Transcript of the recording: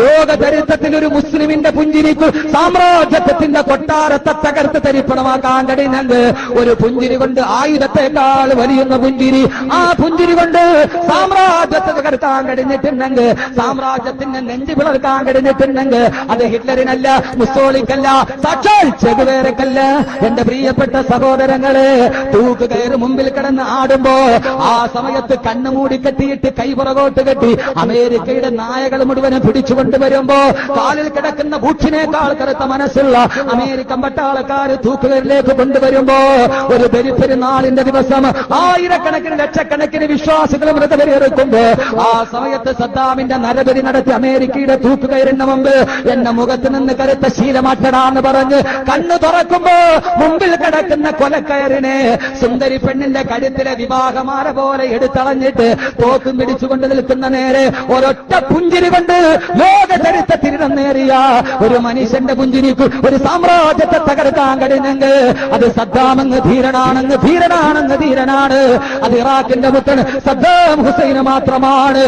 ലോക ചരിത്രത്തിൽ ഒരു മുസ്ലിമിന്റെ പുഞ്ചിരിക്ക് സാമ്രാജ്യത്വത്തിന്റെ കൊട്ടാരത്തെ തകർത്ത് തരിപ്പണമാക്കാൻ കഴിയുന്നത് ഒരു പുഞ്ചിരി കൊണ്ട് ആയുധത്തെക്കാൾ വലിയുന്ന പുഞ്ചിരി. ആ പുഞ്ചിരി കൊണ്ട് സാമ്രാജ്യത്തെ തകർക്കാൻ കഴിഞ്ഞിട്ടുണ്ടെങ്കിൽ സാമ്രാജ്യത്തിന്റെ നെഞ്ചു പിളർക്കാൻ കഴിഞ്ഞിട്ടുണ്ടെങ്കിൽ അത് ഹിറ്റ്ലറിനല്ല മുസ്തോളിക്കല്ല സാക്ഷാൽ ചെകുവേരക്കല്ല എന്റെ പ്രിയപ്പെട്ട സഹോദരങ്ങൾ തൂക്ക് മുമ്പിൽ കിടന്ന് ആടുമ്പോ ആ സമയത്ത് കണ്ണുമൂടി കെട്ടിയിട്ട് കൈപുറകോട്ട് കെട്ടി അമേരിക്കയുടെ നായകൾ മുഴുവനും പിടിച്ചുകൊണ്ട് വരുമ്പോ കാലിൽ കിടക്കുന്ന ബൂച്ചിനേക്കാൾ കറുത്ത മനസ്സുള്ള അമേരിക്കൻ പട്ടാളക്കാര് തൂക്കുകളിലേക്ക് കൊണ്ടുവരുമ്പോ ഒരു ബലിപ്പെരുന്നാളിന്റെ ദിവസം ആയിരക്കണക്കിന് ലക്ഷക്കണക്കിന് വിശ്വാസികൾ മൃതപരിയെടുക്കുമ്പോ ആ സമയത്ത് സദ്ദാമിന്റെ നരപരി നടത്തി അമേരിക്കയുടെ തൂക്കുകയറിന് മുമ്പ് എന്നെ മുഖത്ത് നിന്ന് കരുത്ത ശീലമാറ്റടാന്ന് പറഞ്ഞ് കണ്ണു തുറക്കുമ്പോ മുമ്പിൽ കിടക്കുന്ന കൊലക്കയറിനെ സുന്ദരി പെണ്ണിന്റെ കഴുത്തിലെ വിവാഹമാല പോലെ എടുത്തളഞ്ഞിട്ട് തോക്കും പിടിച്ചുകൊണ്ട് നിൽക്കുന്ന നേരെ ഒരൊറ്റ പുഞ്ചിരി കൊണ്ട് ലോക ചരിത്രത്തിൽ നേറിയ ഒരു മനുഷ്യന്റെ പുഞ്ചിരിക്ക് ഒരു സാമ്രാജ്യത്തെ തകർക്കാൻ കഴിയുന്നെങ്കിൽ അത് സദ്ദാമെന്ന് ധീരനാണെന്ന് ധീരനാണെന്ന് ധീരനാണ്. അത് ഇറാഖിന്റെ മുത്തൻ സദ്ദാം ഹുസൈന് മാത്രമാണ്.